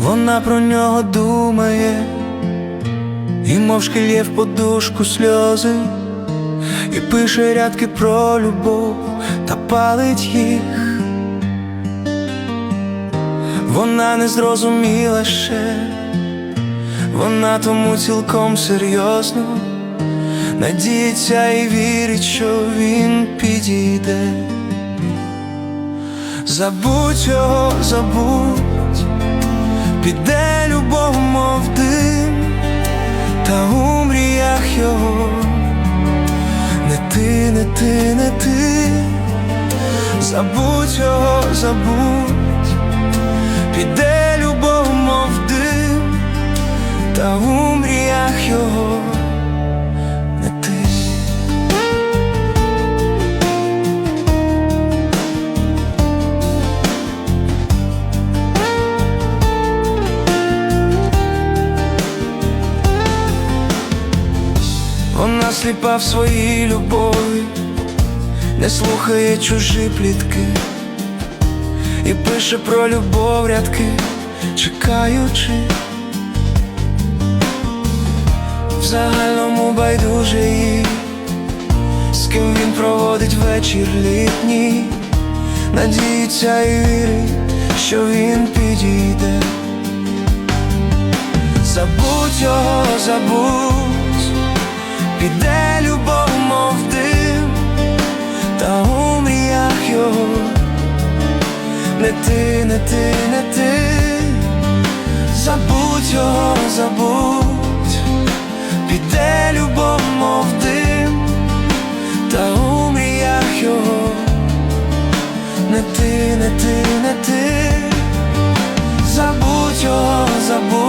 вона про нього думає, і мовчки лє в подушку сльози, і пише рядки про любов та палить їх. Вона не зрозуміла ще, вона тому цілком серйозно надіється і вірить, що він підійде. Забудь його, забудь, піде любов, мов дим, та у мріях його. Не ти, не ти, не ти, забудь його, забудь, піде любов, мов дим, та у мріях його Вона сліпа в своїй любові, не слухає чужі плітки і пише про любов рядки, чекаючи. В загальному байдуже їй, з ким він проводить вечір літній, надіється і вірить, що він підійде. Забудь його, забудь, піде любов, мов дим, та у мріях його. Не ти, не ти, не ти, забудь його, забудь, піде любов, мов дим, та у мріях його. Не ти, не ти, не ти, забудь його, забудь.